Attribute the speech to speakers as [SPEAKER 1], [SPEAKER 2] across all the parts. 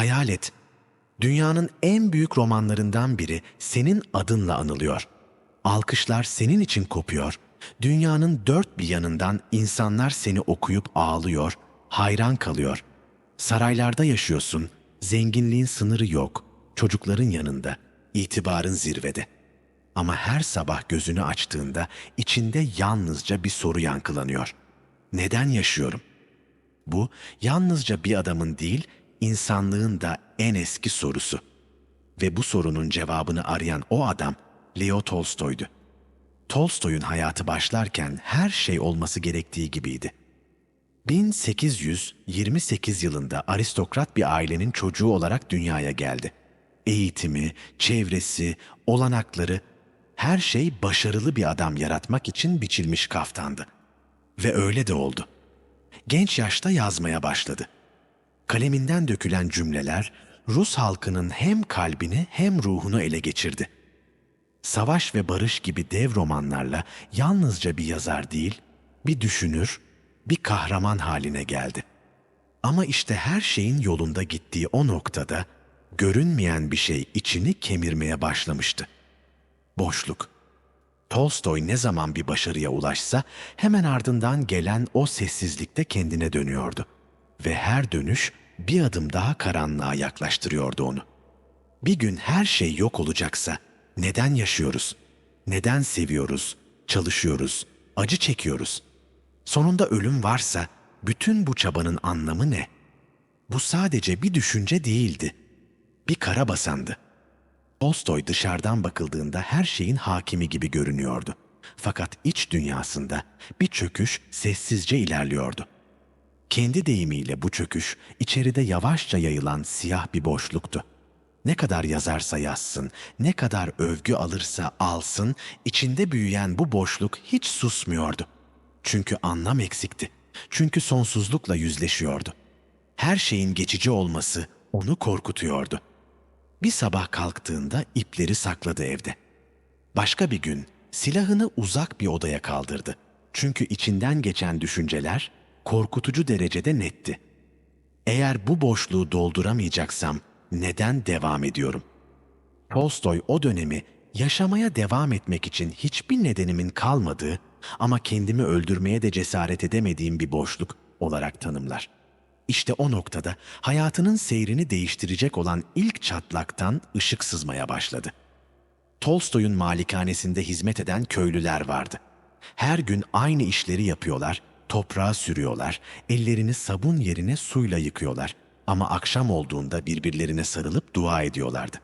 [SPEAKER 1] Hayal et. Dünyanın en büyük romanlarından biri senin adınla anılıyor. Alkışlar senin için kopuyor. Dünyanın dört bir yanından insanlar seni okuyup ağlıyor, hayran kalıyor. Saraylarda yaşıyorsun, zenginliğin sınırı yok, çocukların yanında, itibarın zirvede. Ama her sabah gözünü açtığında içinde yalnızca bir soru yankılanıyor. Neden yaşıyorum? Bu yalnızca bir adamın değil, insanlığın da en eski sorusu. Ve bu sorunun cevabını arayan o adam Leo Tolstoy'du. Tolstoy'un hayatı başlarken her şey olması gerektiği gibiydi. 1828 yılında aristokrat bir ailenin çocuğu olarak dünyaya geldi. Eğitimi, çevresi, olanakları, her şey başarılı bir adam yaratmak için biçilmiş kaftandı. Ve öyle de oldu. Genç yaşta yazmaya başladı. Kaleminden dökülen cümleler Rus halkının hem kalbini hem ruhunu ele geçirdi. Savaş ve Barış gibi dev romanlarla yalnızca bir yazar değil, bir düşünür, bir kahraman haline geldi. Ama işte her şeyin yolunda gittiği o noktada görünmeyen bir şey içini kemirmeye başlamıştı. Boşluk. Tolstoy ne zaman bir başarıya ulaşsa hemen ardından gelen o sessizlikte kendine dönüyordu. Ve her dönüş bir adım daha karanlığa yaklaştırıyordu onu. Bir gün her şey yok olacaksa neden yaşıyoruz? Neden seviyoruz, çalışıyoruz, acı çekiyoruz? Sonunda ölüm varsa bütün bu çabanın anlamı ne? Bu sadece bir düşünce değildi. Bir kara basandı. Tolstoy dışarıdan bakıldığında her şeyin hakimi gibi görünüyordu. Fakat iç dünyasında bir çöküş sessizce ilerliyordu. Kendi deyimiyle bu çöküş içeride yavaşça yayılan siyah bir boşluktu. Ne kadar yazarsa yazsın, ne kadar övgü alırsa alsın, içinde büyüyen bu boşluk hiç susmuyordu. Çünkü anlam eksikti. Çünkü sonsuzlukla yüzleşiyordu. Her şeyin geçici olması onu korkutuyordu. Bir sabah kalktığında ipleri sakladı evde. Başka bir gün silahını uzak bir odaya kaldırdı. Çünkü içinden geçen düşünceler korkutucu derecede netti. Eğer bu boşluğu dolduramayacaksam neden devam ediyorum? Tolstoy o dönemi yaşamaya devam etmek için hiçbir nedenimin kalmadığı ama kendimi öldürmeye de cesaret edemediğim bir boşluk olarak tanımlar. İşte o noktada hayatının seyrini değiştirecek olan ilk çatlaktan ışık sızmaya başladı. Tolstoy'un malikanesinde hizmet eden köylüler vardı. Her gün aynı işleri yapıyorlar, toprağa sürüyorlar, ellerini sabun yerine suyla yıkıyorlar. Ama akşam olduğunda birbirlerine sarılıp dua ediyorlardı.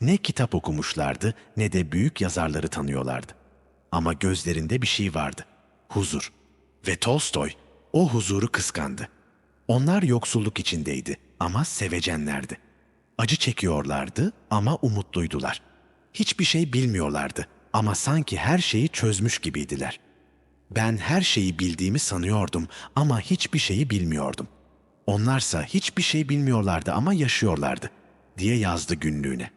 [SPEAKER 1] Ne kitap okumuşlardı ne de büyük yazarları tanıyorlardı. Ama gözlerinde bir şey vardı. Huzur. Ve Tolstoy o huzuru kıskandı. Onlar yoksulluk içindeydi ama sevecenlerdi. Acı çekiyorlardı ama umutluydular. Hiçbir şey bilmiyorlardı ama sanki her şeyi çözmüş gibiydiler. Ben her şeyi bildiğimi sanıyordum ama hiçbir şeyi bilmiyordum. Onlarsa hiçbir şey bilmiyorlardı ama yaşıyorlardı diye yazdı günlüğüne.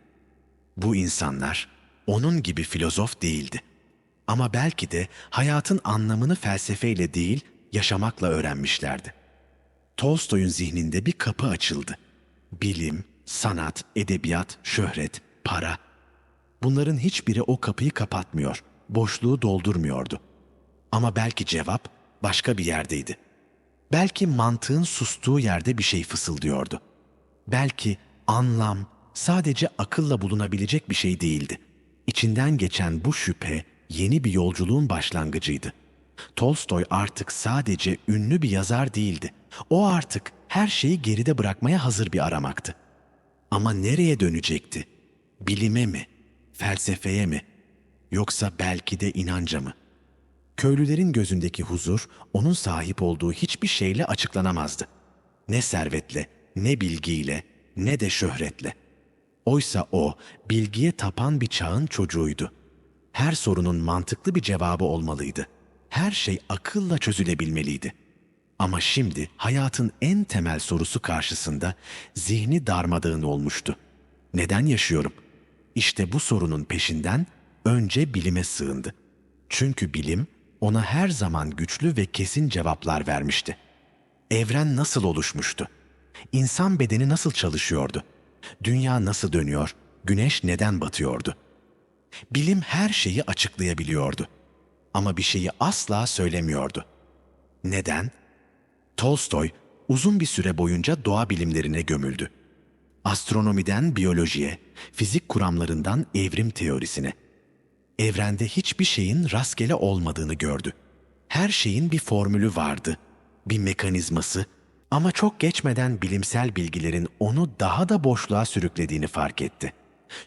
[SPEAKER 1] Bu insanlar onun gibi filozof değildi. Ama belki de hayatın anlamını felsefeyle değil, yaşamakla öğrenmişlerdi. Tolstoy'un zihninde bir kapı açıldı. Bilim, sanat, edebiyat, şöhret, para. Bunların hiçbiri o kapıyı kapatmıyor, boşluğu doldurmuyordu. Ama belki cevap başka bir yerdeydi. Belki mantığın sustuğu yerde bir şey fısıldıyordu. Belki anlam sadece akılla bulunabilecek bir şey değildi. İçinden geçen bu şüphe yeni bir yolculuğun başlangıcıydı. Tolstoy artık sadece ünlü bir yazar değildi. O artık her şeyi geride bırakmaya hazır bir aramaktı. Ama nereye dönecekti? Bilime mi? Felsefeye mi? Yoksa belki de inanca mı? Köylülerin gözündeki huzur onun sahip olduğu hiçbir şeyle açıklanamazdı. Ne servetle, ne bilgiyle, ne de şöhretle. Oysa o bilgiye tapan bir çağın çocuğuydu. Her sorunun mantıklı bir cevabı olmalıydı. Her şey akılla çözülebilmeliydi. Ama şimdi hayatın en temel sorusu karşısında zihni darmadağın olmuştu. Neden yaşıyorum? İşte bu sorunun peşinden önce bilime sığındı. Çünkü bilim ona her zaman güçlü ve kesin cevaplar vermişti. Evren nasıl oluşmuştu? İnsan bedeni nasıl çalışıyordu? Dünya nasıl dönüyor? Güneş neden batıyordu? Bilim her şeyi açıklayabiliyordu. Ama bir şeyi asla söylemiyordu. Neden? Tolstoy uzun bir süre boyunca doğa bilimlerine gömüldü. Astronomiden biyolojiye, fizik kuramlarından evrim teorisine. Evrende hiçbir şeyin rastgele olmadığını gördü. Her şeyin bir formülü vardı, bir mekanizması ama çok geçmeden bilimsel bilgilerin onu daha da boşluğa sürüklediğini fark etti.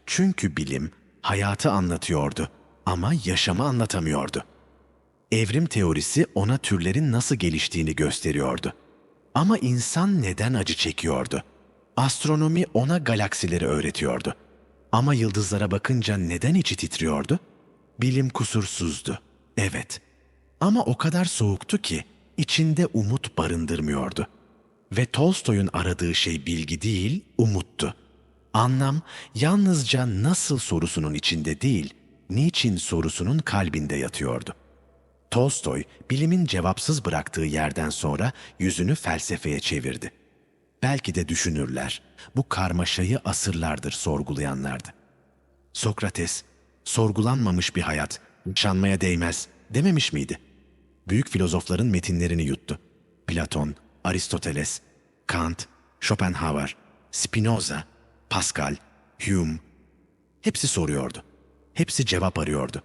[SPEAKER 1] Çünkü bilim hayatı anlatıyordu ama yaşamı anlatamıyordu. Evrim teorisi ona türlerin nasıl geliştiğini gösteriyordu. Ama insan neden acı çekiyordu? Astronomi ona galaksileri öğretiyordu. Ama yıldızlara bakınca neden içi titriyordu? Bilim kusursuzdu. Evet. Ama o kadar soğuktu ki içinde umut barındırmıyordu. Ve Tolstoy'un aradığı şey bilgi değil, umuttu. Anlam yalnızca nasıl sorusunun içinde değil, niçin sorusunun kalbinde yatıyordu. Tolstoy, bilimin cevapsız bıraktığı yerden sonra yüzünü felsefeye çevirdi. Belki de düşünürler, bu karmaşayı asırlardır sorgulayanlardı. Sokrates, sorgulanmamış bir hayat, yaşanmaya değmez dememiş miydi? Büyük filozofların metinlerini yuttu. Platon, Aristoteles, Kant, Schopenhauer, Spinoza, Pascal, Hume, hepsi soruyordu. Hepsi cevap arıyordu.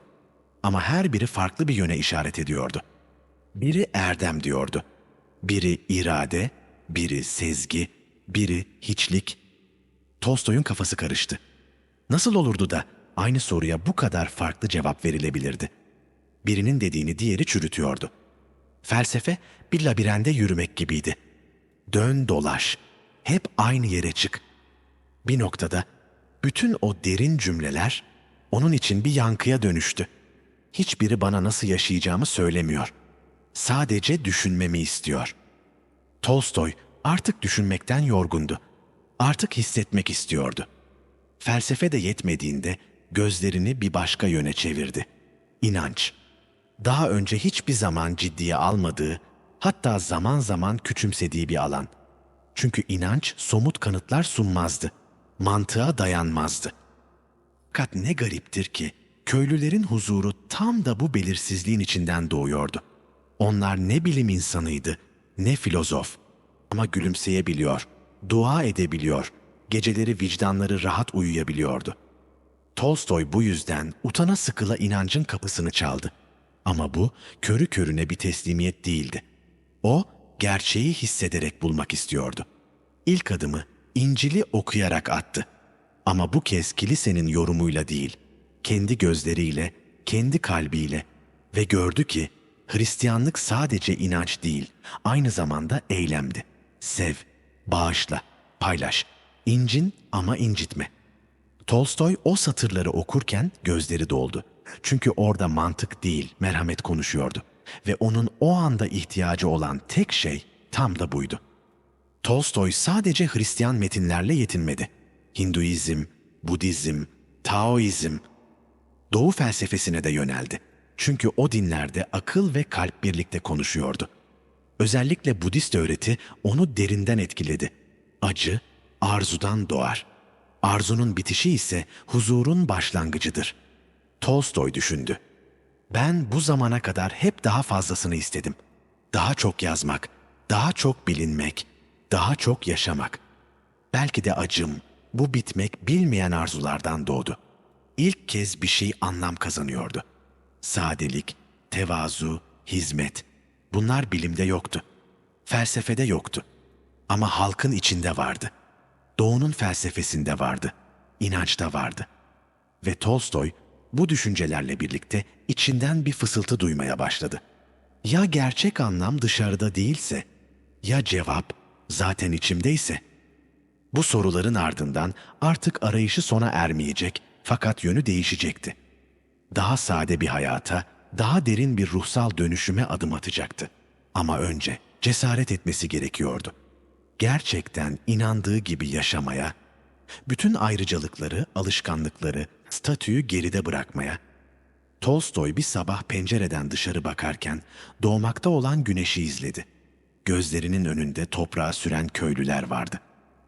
[SPEAKER 1] Ama her biri farklı bir yöne işaret ediyordu. Biri erdem diyordu. Biri irade, biri sezgi, biri hiçlik. Tolstoy'un kafası karıştı. Nasıl olurdu da aynı soruya bu kadar farklı cevap verilebilirdi? Birinin dediğini diğeri çürütüyordu. Felsefe bir labirente yürümek gibiydi. Dön dolaş, hep aynı yere çık. Bir noktada bütün o derin cümleler onun için bir yankıya dönüştü. Hiçbiri bana nasıl yaşayacağımı söylemiyor. Sadece düşünmemi istiyor. Tolstoy artık düşünmekten yorgundu. Artık hissetmek istiyordu. Felsefe de yetmediğinde gözlerini bir başka yöne çevirdi. İnanç. Daha önce hiçbir zaman ciddiye almadığı, hatta zaman zaman küçümsediği bir alan. Çünkü inanç somut kanıtlar sunmazdı. Mantığa dayanmazdı. Fakat ne gariptir ki köylülerin huzuru tam da bu belirsizliğin içinden doğuyordu. Onlar ne bilim insanıydı, ne filozof. Ama gülümseyebiliyor, dua edebiliyor, geceleri vicdanları rahat uyuyabiliyordu. Tolstoy bu yüzden utana sıkıla inancın kapısını çaldı. Ama bu körü körüne bir teslimiyet değildi. O gerçeği hissederek bulmak istiyordu. İlk adımı İncil'i okuyarak attı. Ama bu kez kilisenin yorumuyla değil, kendi gözleriyle, kendi kalbiyle ve gördü ki Hristiyanlık sadece inanç değil, aynı zamanda eylemdi. Sev, bağışla, paylaş, incin ama incitme. Tolstoy o satırları okurken gözleri doldu. Çünkü orada mantık değil, merhamet konuşuyordu. Ve onun o anda ihtiyacı olan tek şey tam da buydu. Tolstoy sadece Hristiyan metinlerle yetinmedi. Hinduizm, Budizm, Taoizm, Doğu felsefesine de yöneldi. Çünkü o dinlerde akıl ve kalp birlikte konuşuyordu. Özellikle Budist öğreti onu derinden etkiledi. Acı arzudan doğar. Arzunun bitişi ise huzurun başlangıcıdır. Tolstoy düşündü. Ben bu zamana kadar hep daha fazlasını istedim. Daha çok yazmak, daha çok bilinmek, daha çok yaşamak. Belki de acım, bu bitmek bilmeyen arzulardan doğdu. İlk kez bir şey anlam kazanıyordu. Sadelik, tevazu, hizmet. Bunlar bilimde yoktu. Felsefede yoktu. Ama halkın içinde vardı. Doğunun felsefesinde vardı. İnançta vardı. Ve Tolstoy bu düşüncelerle birlikte içinden bir fısıltı duymaya başladı. Ya gerçek anlam dışarıda değilse, ya cevap zaten içimdeyse? Bu soruların ardından artık arayışı sona ermeyecek fakat yönü değişecekti. Daha sade bir hayata, daha derin bir ruhsal dönüşüme adım atacaktı. Ama önce cesaret etmesi gerekiyordu. Gerçekten inandığı gibi yaşamaya, bütün ayrıcalıkları, alışkanlıkları, statüyü geride bırakmaya. Tolstoy bir sabah pencereden dışarı bakarken doğmakta olan güneşi izledi. gözlerinin önünde toprağa süren köylüler vardı.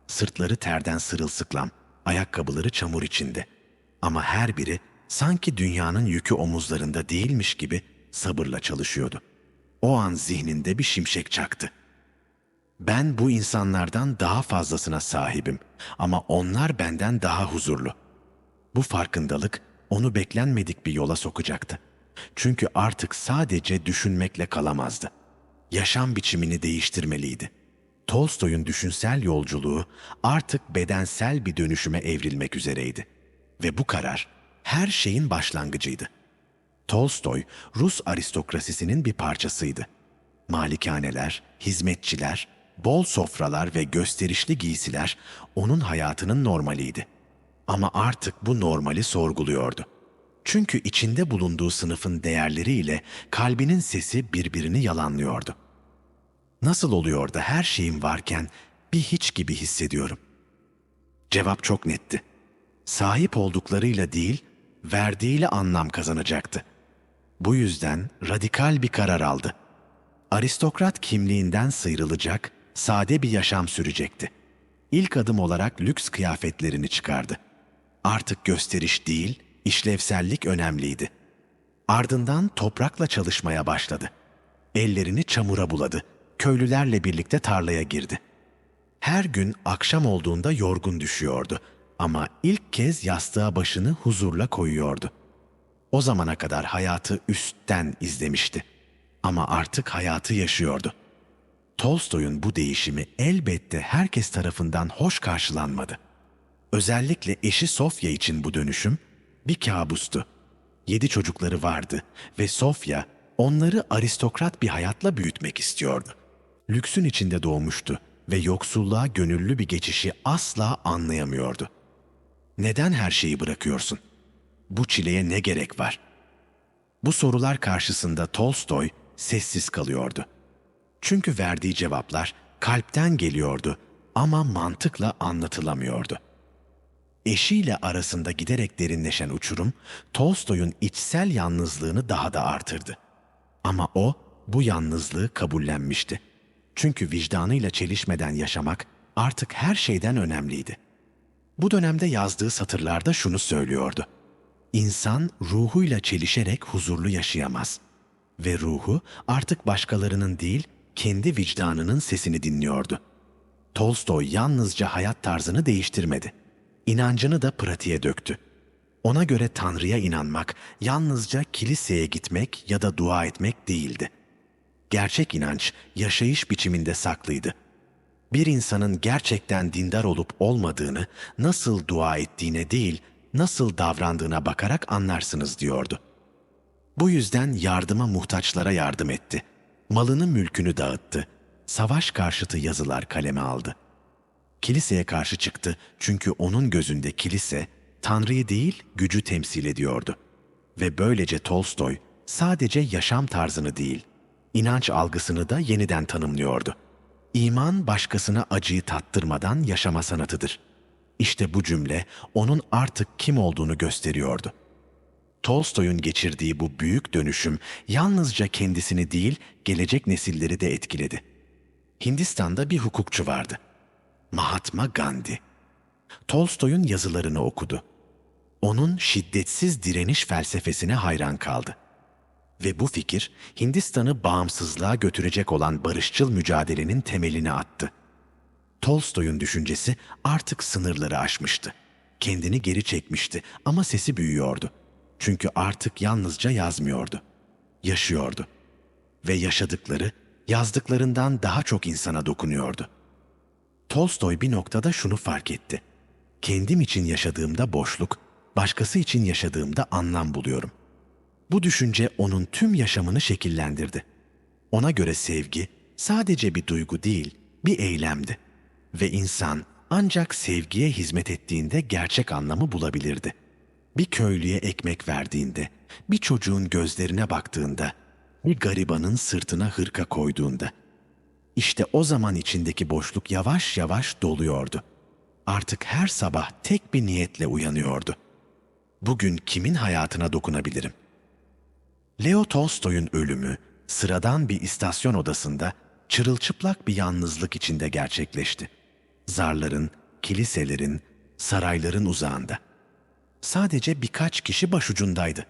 [SPEAKER 1] Sırtları terden sırılsıklam, ayakkabıları çamur içinde. Ama her biri sanki dünyanın yükü omuzlarında değilmiş gibi sabırla çalışıyordu. O an zihninde bir şimşek çaktı. Ben bu insanlardan daha fazlasına sahibim ama onlar benden daha huzurlu. Bu farkındalık onu beklenmedik bir yola sokacaktı. Çünkü artık sadece düşünmekle kalamazdı. Yaşam biçimini değiştirmeliydi. Tolstoy'un düşünsel yolculuğu artık bedensel bir dönüşüme evrilmek üzereydi. Ve bu karar her şeyin başlangıcıydı. Tolstoy, Rus aristokrasisinin bir parçasıydı. Malikaneler, hizmetçiler, bol sofralar ve gösterişli giysiler onun hayatının normaliydi. Ama artık bu normali sorguluyordu. Çünkü içinde bulunduğu sınıfın değerleriyle kalbinin sesi birbirini yalanlıyordu. Nasıl oluyor da her şeyim varken bir hiç gibi hissediyorum? Cevap çok netti. Sahip olduklarıyla değil, verdiğiyle anlam kazanacaktı. Bu yüzden radikal bir karar aldı. Aristokrat kimliğinden sıyrılacak, sade bir yaşam sürecekti. İlk adım olarak lüks kıyafetlerini çıkardı. Artık gösteriş değil, işlevsellik önemliydi. Ardından toprakla çalışmaya başladı. Ellerini çamura buladı. Köylülerle birlikte tarlaya girdi. Her gün akşam olduğunda yorgun düşüyordu ama ilk kez yastığa başını huzurla koyuyordu. O zamana kadar hayatı üstten izlemişti ama artık hayatı yaşıyordu. Tolstoy'un bu değişimi elbette herkes tarafından hoş karşılanmadı. Özellikle eşi Sofya için bu dönüşüm bir kabustu. Yedi çocukları vardı ve Sofya onları aristokrat bir hayatla büyütmek istiyordu. Lüksün içinde doğmuştu ve yoksulluğa gönüllü bir geçişi asla anlayamıyordu. Neden her şeyi bırakıyorsun? Bu çileye ne gerek var? Bu sorular karşısında Tolstoy sessiz kalıyordu. Çünkü verdiği cevaplar kalpten geliyordu ama mantıkla anlatılamıyordu. Eşiyle arasında giderek derinleşen uçurum Tolstoy'un içsel yalnızlığını daha da artırdı. Ama o bu yalnızlığı kabullenmişti. Çünkü vicdanıyla çelişmeden yaşamak artık her şeyden önemliydi. Bu dönemde yazdığı satırlarda şunu söylüyordu. İnsan ruhuyla çelişerek huzurlu yaşayamaz. Ve ruhu artık başkalarının değil, kendi vicdanının sesini dinliyordu. Tolstoy yalnızca hayat tarzını değiştirmedi. İnancını da pratiğe döktü. Ona göre Tanrı'ya inanmak yalnızca kiliseye gitmek ya da dua etmek değildi. Gerçek inanç yaşayış biçiminde saklıydı. Bir insanın gerçekten dindar olup olmadığını nasıl dua ettiğine değil, nasıl davrandığına bakarak anlarsınız diyordu. Bu yüzden yardıma muhtaçlara yardım etti. Malını mülkünü dağıttı. Savaş karşıtı yazılar kaleme aldı. Kiliseye karşı çıktı çünkü onun gözünde kilise Tanrı'yı değil gücü temsil ediyordu. Ve böylece Tolstoy sadece yaşam tarzını değil, inanç algısını da yeniden tanımlıyordu. İman başkasına acıyı tattırmadan yaşama sanatıdır. İşte bu cümle onun artık kim olduğunu gösteriyordu. Tolstoy'un geçirdiği bu büyük dönüşüm yalnızca kendisini değil, gelecek nesilleri de etkiledi. Hindistan'da bir hukukçu vardı. Mahatma Gandhi. Tolstoy'un yazılarını okudu. Onun şiddetsiz direniş felsefesine hayran kaldı. Ve bu fikir Hindistan'ı bağımsızlığa götürecek olan barışçıl mücadelenin temelini attı. Tolstoy'un düşüncesi artık sınırları aşmıştı. Kendini geri çekmişti ama sesi büyüyordu. Çünkü artık yalnızca yazmıyordu. Yaşıyordu. Ve yaşadıkları yazdıklarından daha çok insana dokunuyordu. Tolstoy bir noktada şunu fark etti. Kendim için yaşadığımda boşluk, başkası için yaşadığımda anlam buluyorum. Bu düşünce onun tüm yaşamını şekillendirdi. Ona göre sevgi sadece bir duygu değil, bir eylemdi. Ve insan ancak sevgiye hizmet ettiğinde gerçek anlamı bulabilirdi. Bir köylüye ekmek verdiğinde, bir çocuğun gözlerine baktığında, bir garibanın sırtına hırka koyduğunda. İşte o zaman içindeki boşluk yavaş yavaş doluyordu. Artık her sabah tek bir niyetle uyanıyordu. Bugün kimin hayatına dokunabilirim? Leo Tolstoy'un ölümü sıradan bir istasyon odasında çırılçıplak bir yalnızlık içinde gerçekleşti. Zarların, kiliselerin, sarayların uzağında. Sadece birkaç kişi başucundaydı.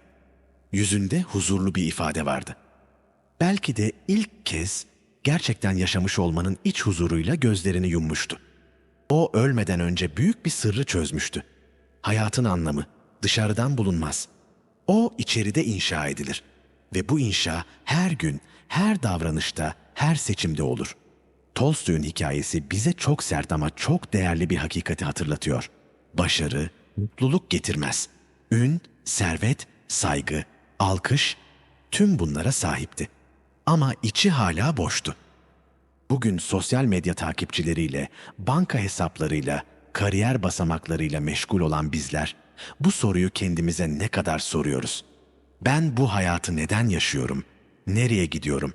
[SPEAKER 1] Yüzünde huzurlu bir ifade vardı. Belki de ilk kez gerçekten yaşamış olmanın iç huzuruyla gözlerini yummuştu. O ölmeden önce büyük bir sırrı çözmüştü. Hayatın anlamı dışarıdan bulunmaz. O içeride inşa edilir. Ve bu inşa her gün, her davranışta, her seçimde olur. Tolstoy'un hikayesi bize çok sert ama çok değerli bir hakikati hatırlatıyor. Başarı, mutluluk getirmez. Ün, servet, saygı, alkış tüm bunlara sahipti. Ama içi hala boştu. Bugün sosyal medya takipçileriyle, banka hesaplarıyla, kariyer basamaklarıyla meşgul olan bizler bu soruyu kendimize ne kadar soruyoruz? Ben bu hayatı neden yaşıyorum? Nereye gidiyorum?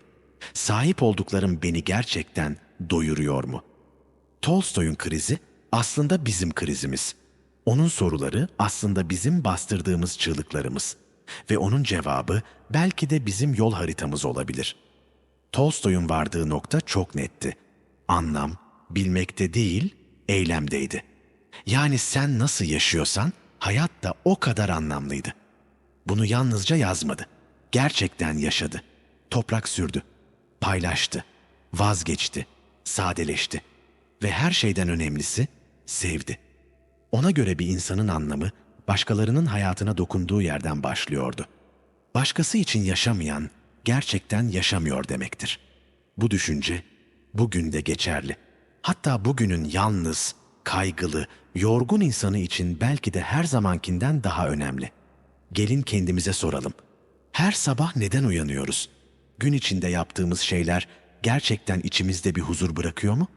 [SPEAKER 1] Sahip olduklarım beni gerçekten doyuruyor mu? Tolstoy'un krizi aslında bizim krizimiz. Onun soruları aslında bizim bastırdığımız çığlıklarımız ve onun cevabı belki de bizim yol haritamız olabilir. Tolstoy'un vardığı nokta çok netti. Anlam bilmekte değil, eylemdeydi. Yani sen nasıl yaşıyorsan hayat da o kadar anlamlıydı. Bunu yalnızca yazmadı. Gerçekten yaşadı. Toprak sürdü. Paylaştı. Vazgeçti. Sadeleşti. Ve her şeyden önemlisi sevdi. Ona göre bir insanın anlamı başkalarının hayatına dokunduğu yerden başlıyordu. Başkası için yaşamayan gerçekten yaşamıyor demektir. Bu düşünce bugün de geçerli. Hatta bugünün yalnız, kaygılı, yorgun insanı için belki de her zamankinden daha önemli. Gelin kendimize soralım. Her sabah neden uyanıyoruz? Gün içinde yaptığımız şeyler gerçekten içimizde bir huzur bırakıyor mu?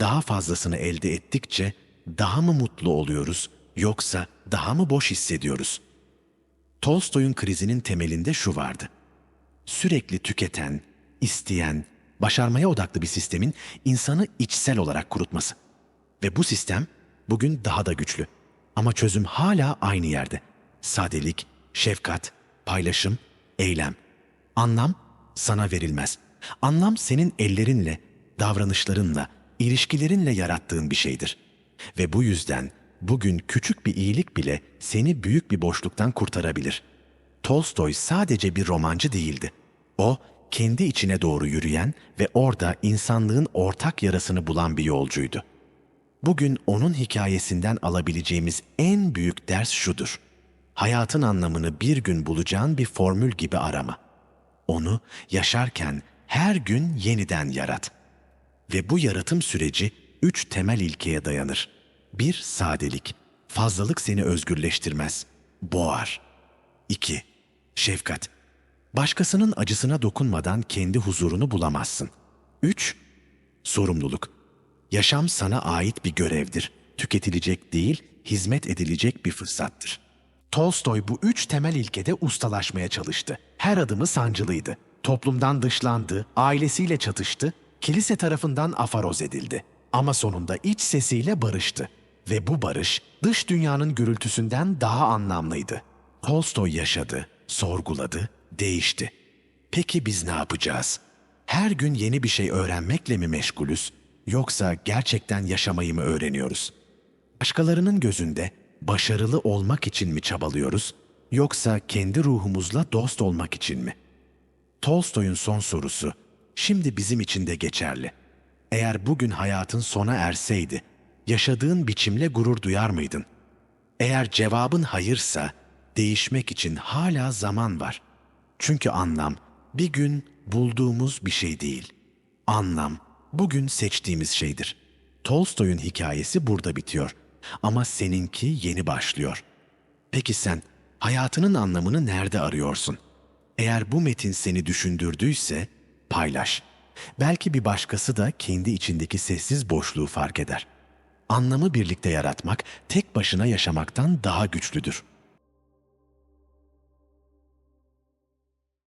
[SPEAKER 1] Daha fazlasını elde ettikçe daha mı mutlu oluyoruz yoksa daha mı boş hissediyoruz? Tolstoy'un krizinin temelinde şu vardı. Sürekli tüketen, isteyen, başarmaya odaklı bir sistemin insanı içsel olarak kurutması. Ve bu sistem bugün daha da güçlü. Ama çözüm hala aynı yerde. Sadelik, şefkat, paylaşım, eylem. Anlam sana verilmez. Anlam senin ellerinle, davranışlarınla, ilişkilerinle yarattığın bir şeydir. Ve bu yüzden bugün küçük bir iyilik bile seni büyük bir boşluktan kurtarabilir. Tolstoy sadece bir romancı değildi. O, kendi içine doğru yürüyen ve orada insanlığın ortak yarasını bulan bir yolcuydu. Bugün onun hikayesinden alabileceğimiz en büyük ders şudur. Hayatın anlamını bir gün bulacağın bir formül gibi arama. Onu yaşarken her gün yeniden yarat. Ve bu yaratım süreci üç temel ilkeye dayanır. Bir, sadelik. Fazlalık seni özgürleştirmez. Boğar. İki, şefkat. Başkasının acısına dokunmadan kendi huzurunu bulamazsın. Üç, sorumluluk. Yaşam sana ait bir görevdir. Tüketilecek değil, hizmet edilecek bir fırsattır. Tolstoy bu üç temel ilkede ustalaşmaya çalıştı. Her adımı sancılıydı. Toplumdan dışlandı, ailesiyle çatıştı, kilise tarafından afaroz edildi. Ama sonunda iç sesiyle barıştı. Ve bu barış dış dünyanın gürültüsünden daha anlamlıydı. Tolstoy yaşadı, sorguladı, değişti. Peki biz ne yapacağız? Her gün yeni bir şey öğrenmekle mi meşgulüz yoksa gerçekten yaşamayı mı öğreniyoruz? Başkalarının gözünde başarılı olmak için mi çabalıyoruz yoksa kendi ruhumuzla dost olmak için mi? Tolstoy'un son sorusu şimdi bizim için de geçerli. Eğer bugün hayatın sona erseydi, yaşadığın biçimle gurur duyar mıydın? Eğer cevabın hayırsa, değişmek için hala zaman var. Çünkü anlam bir gün bulduğumuz bir şey değil. Anlam bugün seçtiğimiz şeydir. Tolstoy'un hikayesi burada bitiyor ama seninki yeni başlıyor. Peki sen hayatının anlamını nerede arıyorsun? Eğer bu metin seni düşündürdüyse paylaş. Belki bir başkası da kendi içindeki sessiz boşluğu fark eder. Anlamı birlikte yaratmak tek başına yaşamaktan daha güçlüdür.